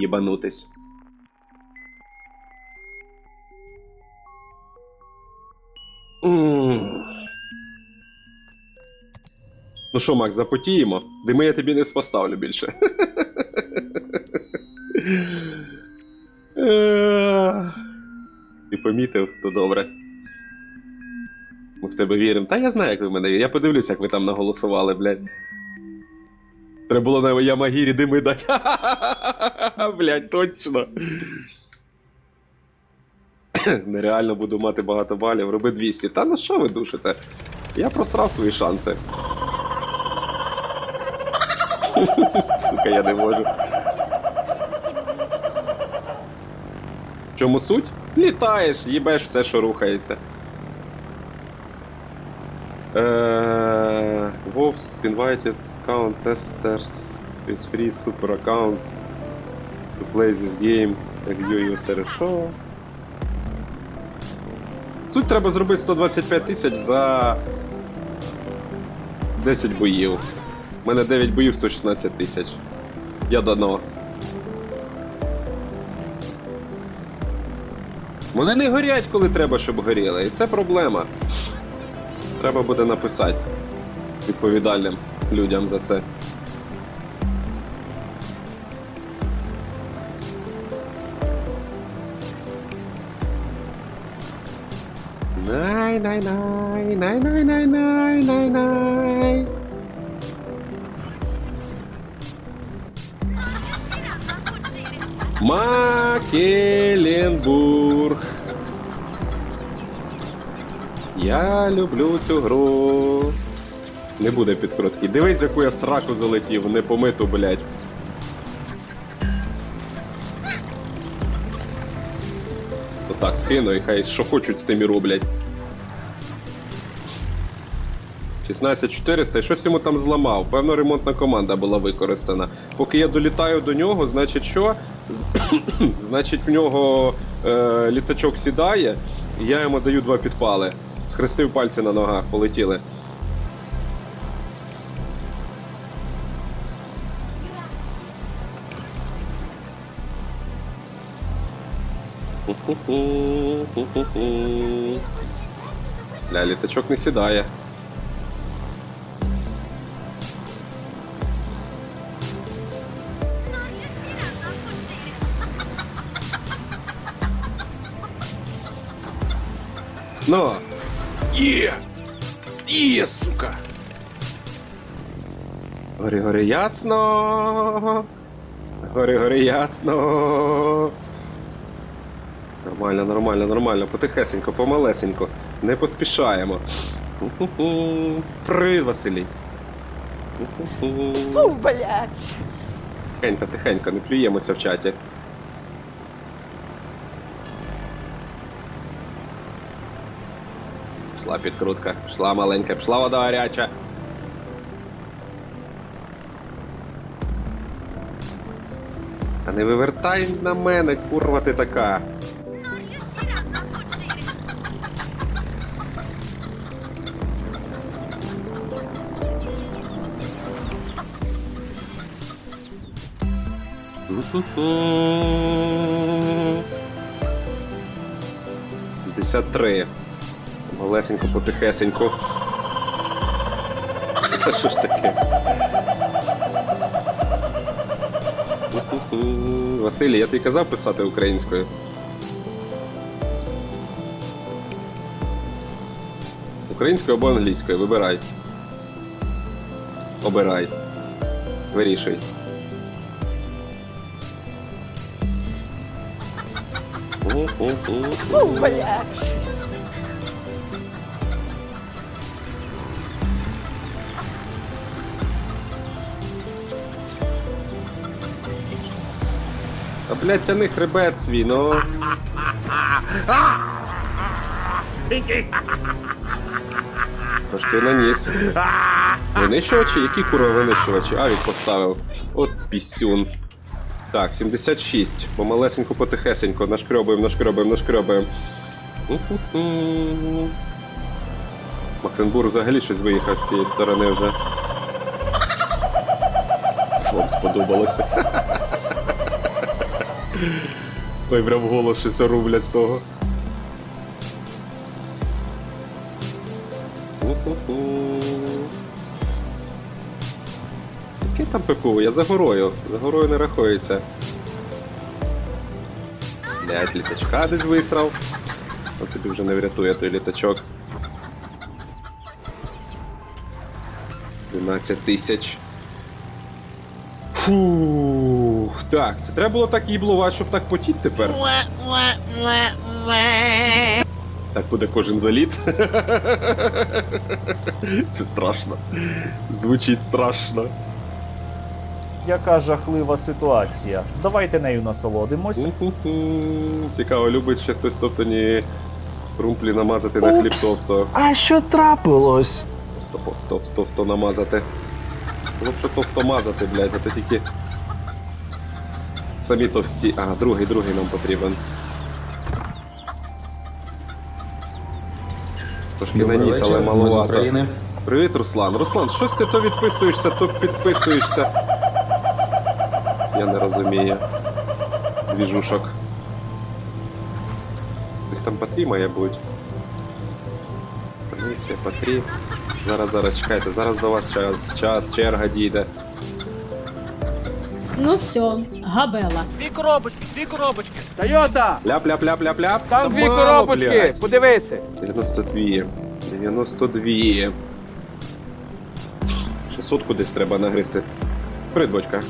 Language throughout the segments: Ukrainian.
їбанутись. Ну що, Макс, запотіємо? Дими я тобі не споставлю більше. Ти помітив, то добре. Ми в тебе віримо. Та я знаю, як ви мене вірите. Я подивлюсь, як ви там наголосували, блядь. Треба було на Ямагірі дими дати. Блядь, точно. Нереально буду мати багато балів. Роби 200. Та ну що ви душите? Я просрав свої шанси. Сука, я не можу. Чому суть? Літаєш, їбеш все, що рухається. Е, Wolves invited account testers with free super accounts to play this game. Review user show. Суть треба зробити 125 тисяч за 10 боїв. У мене 9 боїв 116 тисяч. Я дано. Вони не горять, коли треба, щоб горіли. І це проблема. Треба буде написати відповідальним людям за це. nine nine nine nine nine nine Я люблю цю гру. Не буде підкрутки. Дивись, яку я сраку залетів, не помиту, блядь. Отак, скину і хай що хочуть з тим і роблять. 16400 і щось йому там зламав. Певно, ремонтна команда була використана. Поки я долітаю до нього, значить що? значить, в нього е, літачок сідає, і я йому даю два підпали. Схрестив пальці на ногах, полетіли. Ля, літачок не сідає. Но! Є! Є, сука! Горі, горі, ясно! Горі, горі, ясно! Нормально, нормально, нормально, потихесенько, помалесенько. Не поспішаємо. Привіт, Василій. Фу, блядь. Тихенько, тихенько, не плюємося в чаті. Пішла підкрутка, пішла маленька, пішла вода гаряча. А не вивертай на мене, курва ти така. Ну, Ту-ту-ту. 53. Лесенько, потихесенько. Та що ж таке? Василій, я тобі казав писати українською. Українською або англійською, вибирай. Обирай. Вирішуй. Блядь. Блядь, тяни хребет свій, ну. Трошки наніс. Винищувачі? Які курва винищувачі? А, він поставив. От пісюн. Так, 76. Помалесенько, потихесенько. Нашкрьобуємо, нашкрьобуємо, нашкрьобуємо. Мактенбург взагалі щось виїхав з цієї сторони вже. Вам сподобалося. Ой, прям голос щось рублять з того. Який там ППУ? Я за горою. За горою не рахується. Блять, літачка десь висрав. А тобі вже не врятує той літачок. 12 тисяч. Фух, так, це треба було так їблувати, щоб так потіть тепер. Так буде кожен заліт. Це страшно. Звучить страшно. Яка жахлива ситуація. Давайте нею насолодимось. Цікаво, любить ще хтось топтані румплі намазати на хліб товсто. А що трапилось? Товсто, товсто, намазати. Ну, що товсто мазати, блядь, а то тільки. Самі товсті. А, другий, другий нам потрібен. Трошки Добрий наніс, але ми з маловато. України. Привіт, Руслан. Руслан, щось ти то відписуєшся, то підписуєшся. Я не розумію. Двіжушок. Десь там Патрі має бути. Поліція, Патрі. Зараз, зараз, чекайте, зараз до вас час, час, черга дійде. Ну все, габела. Дві коробочки, дві коробочки. Тойота! Ляп-ляп-ляп-ляп-ляп. Там дві коробочки! блядь. Подивися! 92. 92. 600 кудись треба нагризти. Привіт, батька.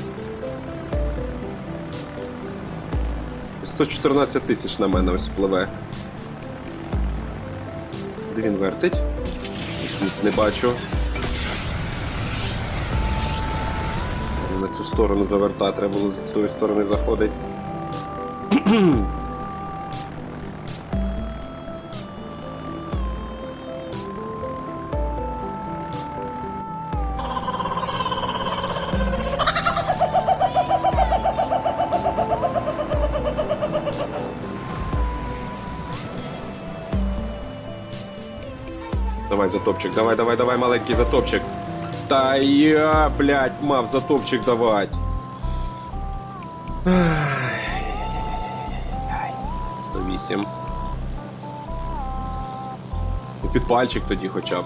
114 тисяч на мене ось впливе. Де він вертить? Ніц не бачу. Цю сторону завертати, треба було з тої сторони заходить. Давай затопчик, давай, давай, давай, маленький затопчик. Та я, блядь, мав затопчик давать. Ай, 108. Ну, Під пальчик тоді хоча б.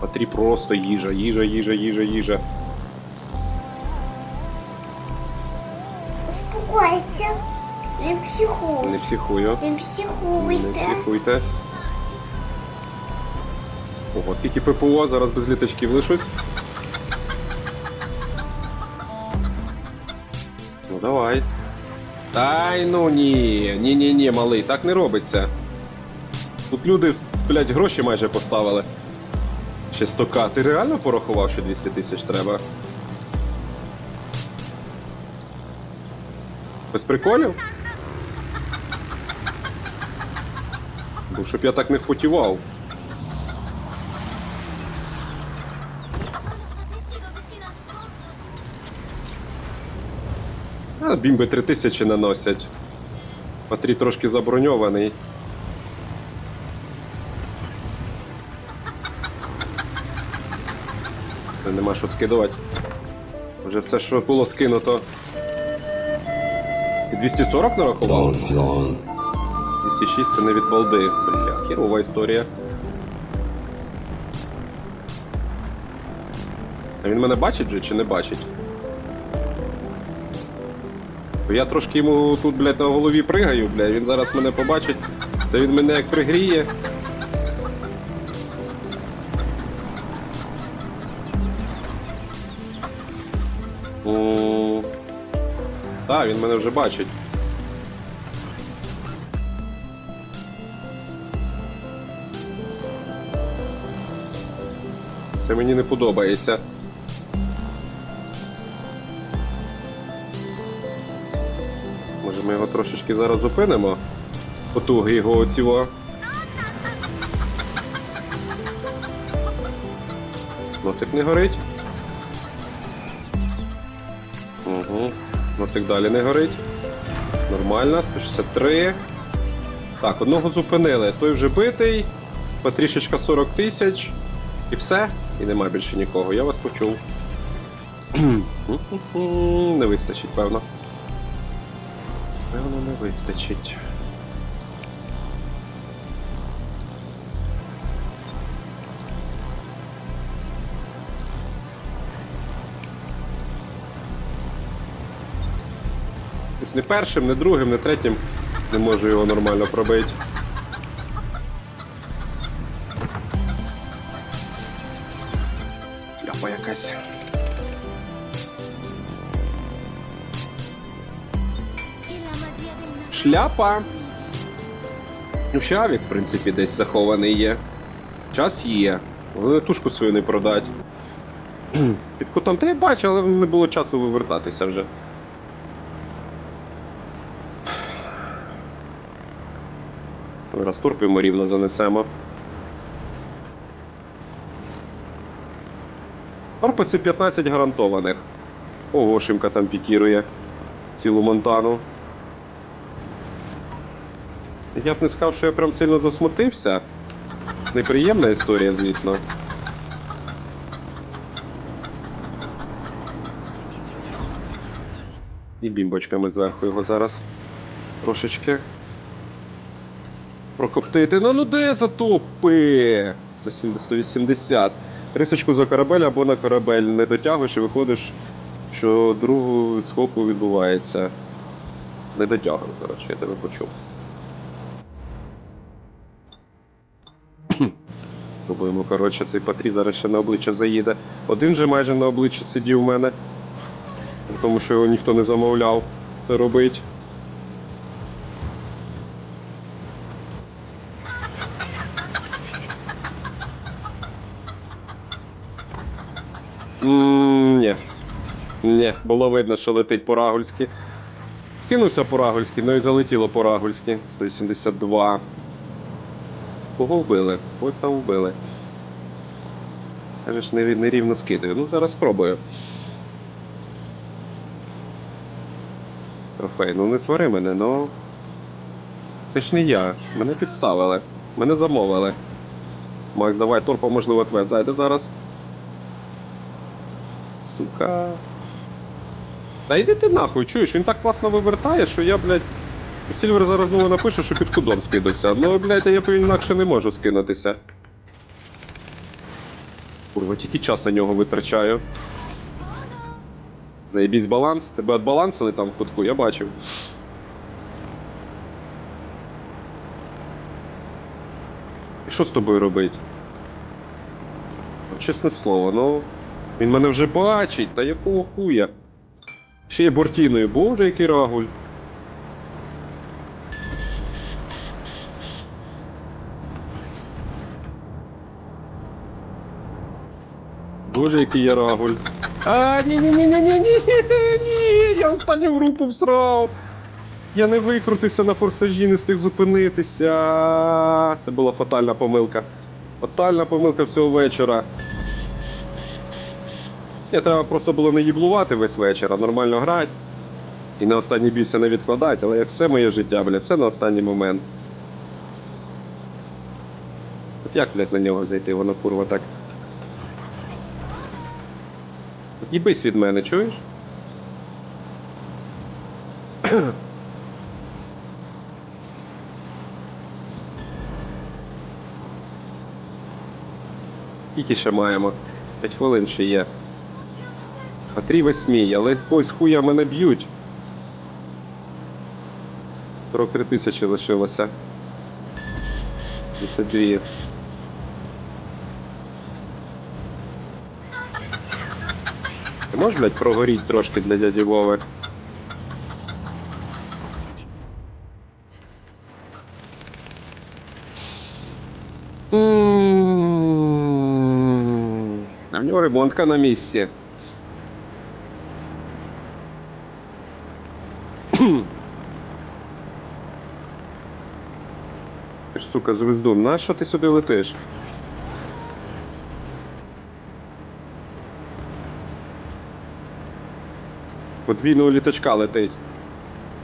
Патрі просто їжа, їжа, їжа, їжа, їжа. Успокойся. Не психуй. Не психую. Не Не психуйте. Психуйте. Ого, скільки ППО, зараз без літачків лишусь. Ну давай. Ай, ну ні. Ні-ні-ні, малий, так не робиться. Тут люди, блядь, гроші майже поставили. Ще 100к. Ти реально порахував, що 200 тисяч треба? Без приколів? Бо щоб я так не впотівав. А, бімби 3000 наносять. Патрі трошки заброньований. Нема що скидувати. Вже все, що було скинуто. Ти 240 нарахував? 206 це не від балди. Бля, хірова історія. А він мене бачить вже чи не бачить? Я трошки йому тут, блядь, на голові пригаю, блядь, він зараз мене побачить, то він мене як пригріє. Так, він мене вже бачить. Це мені не подобається. Ми його трошечки зараз зупинимо? Потуги його оціво. Носик не горить. Угу. Носик далі не горить. Нормально, 163. Так, одного зупинили. Той вже битий. Потрішечка 40 тисяч. І все. І нема більше нікого. Я вас почув. Не вистачить, певно. Певно, не вистачить. Ось не першим, не другим, не третім не можу його нормально пробити. Шляпа. Ну, Шавік, в принципі, десь захований є. Час є. Тушку свою не продать. Під кутом та я бачу, але не було часу вивертатися вже. Розтурпимо рівно занесемо. Торпи це 15 гарантованих. Ого, Шимка там пікірує цілу монтану. Я б не сказав, що я прям сильно засмутився. Неприємна історія, звісно. І бімбочками зверху його зараз. Трошечки. Прокоптити. Ну ну де затопи? 170, 180. Рисочку за корабель або на корабель не дотягуєш і виходиш, що другу відскоку відбувається. Не дотягую, коротше, я тебе почув. Пробуємо, коротше, цей патрій зараз ще на обличчя заїде. Один же майже на обличчі сидів у мене. Тому що його ніхто не замовляв це робить. Ні. Ні, було видно, що летить по-рагульськи. Скинувся по-рагульськи, ну і залетіло по-рагульськи. 172. Кого вбили? Ось там вбили. Кажеш, не- нерівно скидаю. Ну, зараз спробую. Трофей, ну не свари мене, ну. Це ж не я. Мене підставили. Мене замовили. Макс, давай торпа, можливо, тебе зайде зараз. Сука. Та йди ти нахуй, чуєш, він так класно вивертає, що я, блядь. Сільвер зараз знову напише, що під кудом скидався. Ну, блядь, я інакше не можу скинутися. Курва, тільки час на нього витрачаю. Заєбісь баланс. Тебе отбалансили там в кутку, я бачив. І що з тобою робить? Чесне слово, ну. Він мене вже бачить, та якого хуя? Ще є бортіною, боже, який рагуль. Боже, який я рагуль. А, ні, ні, я останню групу всрав. Я не викрутився на форсажі, не встиг зупинитися. Це була фатальна помилка. Фатальна помилка всього вечора. Ні, треба просто було не їблувати весь вечір, а нормально грати. І на останній бійся не відкладати, але як все моє життя, блядь, все на останній момент. От як, блядь, на нього зайти, воно курва так. Їбись від мене, чуєш? Скільки ще маємо? 5 хвилин ще є. Патрій восьмій, але ось хуя мене б'ють. 43 тисячі лишилося. 52. Ти можеш, блядь, прогоріть трошки для дяді Вови? А в нього ремонтка на місці. Ти ж, сука, звездун, на що ти сюди летиш? Подвійного літачка летить.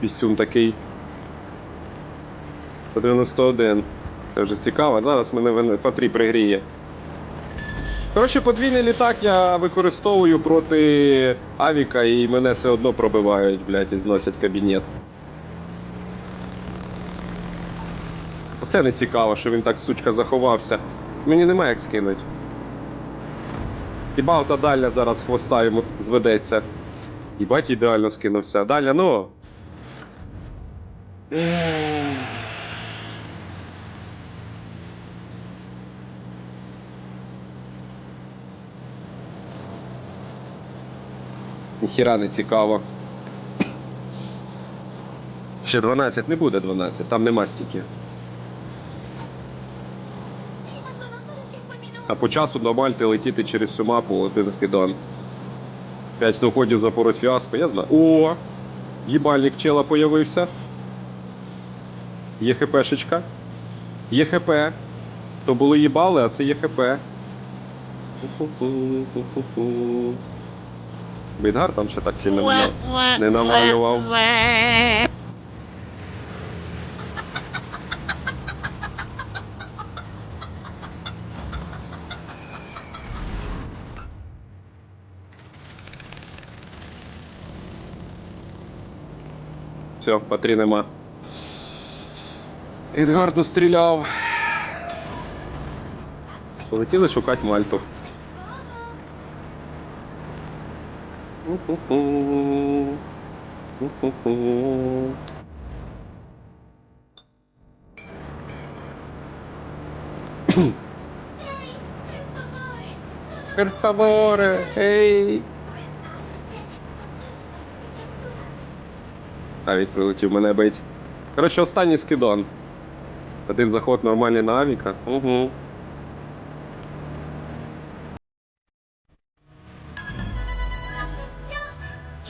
Пісюн такий. 191. Це вже цікаво. Зараз мене Патрій пригріє. Коротше, подвійний літак я використовую проти Авіка і мене все одно пробивають, блядь, і зносять кабінет. Оце не цікаво, що він так, сучка, заховався. Мені немає як скинуть. Хіба ота дальня зараз хвоста йому зведеться. Їбать ідеально скинувся. Дальня, ну. Ніхіра не цікаво. Ще 12 не буде 12, там нема стільки. А по часу до Мальти летіти через всю мапу один вкидан. 5 заходів за пороть фіаско, я знаю. О! Їбальник чела появився. Є ЄХП. То були їбали, а це є ХП. Ху-ху-ху-ху-ху. Бейдгар там ще так сильно не на- Все, патрі нема. Едгар достріляв. Полетіли шукати Мальту. Per favore, ей. Авік прилетів мене бить. Коротше, останній скидон. Один заход нормальний на авіка. Угу.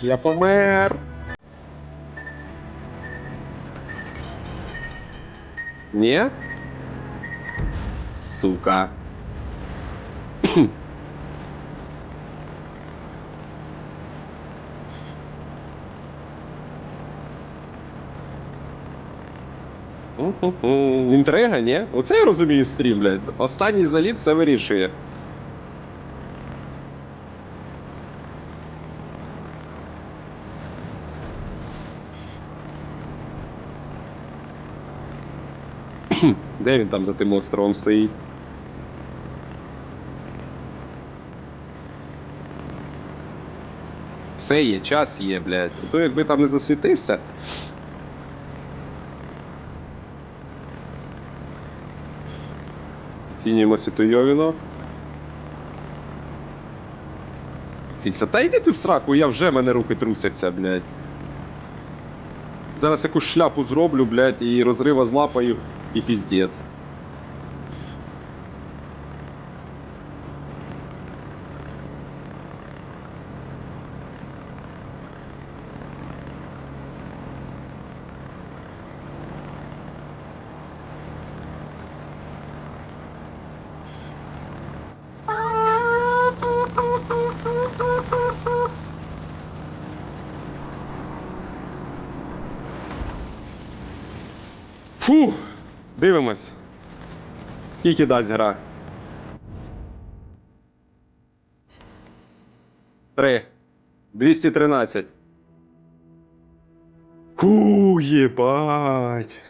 Я помер. Ні? Сука. Інтрига, ні? Оце я розумію стрім, блядь. Останній заліт все вирішує. Де він там за тим островом стоїть? Все є, час є, блядь. То якби там не засвітився. Оцінюємо Сітойовіно. Цілься. Та йди ти в сраку, я вже мене руки трусяться, блядь. Зараз якусь шляпу зроблю, блядь, і розрива злапаю, і піздець. Фу! Дивимось. Скільки дасть гра? Три. 213. Фу, єбать.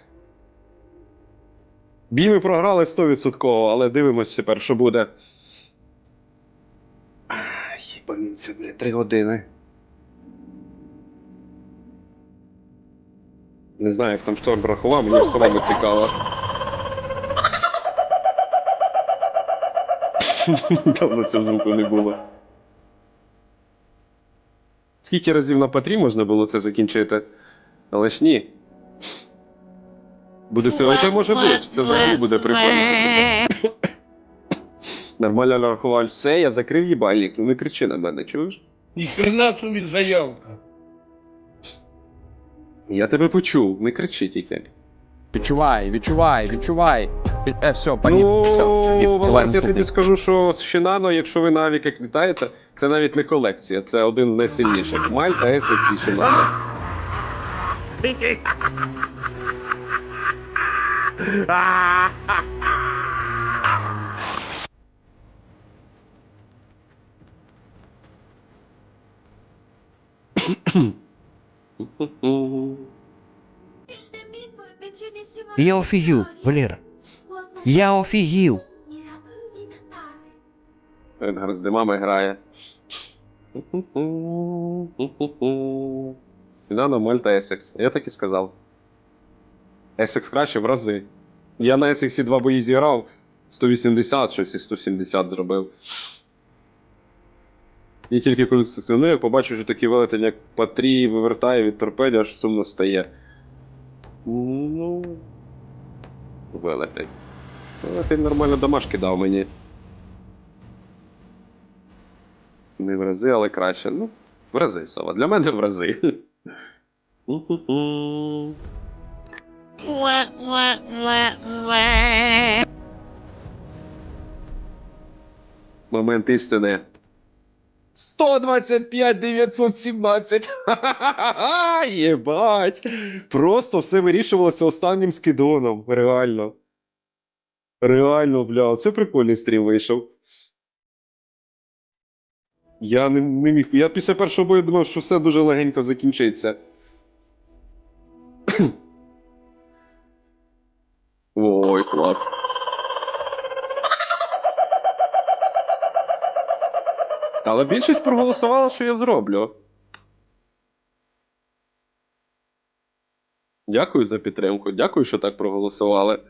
Бій ми програли 100%, але дивимось тепер, що буде. Єбаніться, блядь, 3 години. Не знаю, як там шторм рахував, мені самому цікаво. Давно цього звуку не було. Скільки разів на патрі можна було це закінчити? Але ж ні. Буде сила, це може бути. Це взагалі буде прикольно. Нормально нарахував. Все, я закрив їбальник. Ну не кричи на мене, чуєш? Ніхрена собі заявка. Я тебе почув, не кричи тільки. Відчувай, відчувай, відчувай. Е, все, пані, все. Ну, я тобі скажу, що з Шинано, якщо ви на авіках це навіть не колекція, це один з найсильніших. Маль та SXC Шинано. Кхм. Я офігів, Валера. Я офігів. Едгар з димами грає. Нано Мальта Essex. Я так і сказав. Essex краще в рази. Я на Essex два бої зіграв. 180, щось і 170 зробив. І тільки як побачив, що такий велетень, як Патрій вивертає від торпеді, аж сумно стає. Ну. Велетень. Велетень нормально домашки дав мені. Не в рази, але краще. Ну, в рази, Сова. Для мене в рази. Момент істини. 125 917. Ха-ха-ха-ха! Єбать! Просто все вирішувалося останнім скидоном. Реально. Реально, бля, це прикольний стрім вийшов. Я не, не міг. Я після першого бою думав, що все дуже легенько закінчиться. Ой, клас. Але більшість проголосувала, що я зроблю. Дякую за підтримку. Дякую, що так проголосували.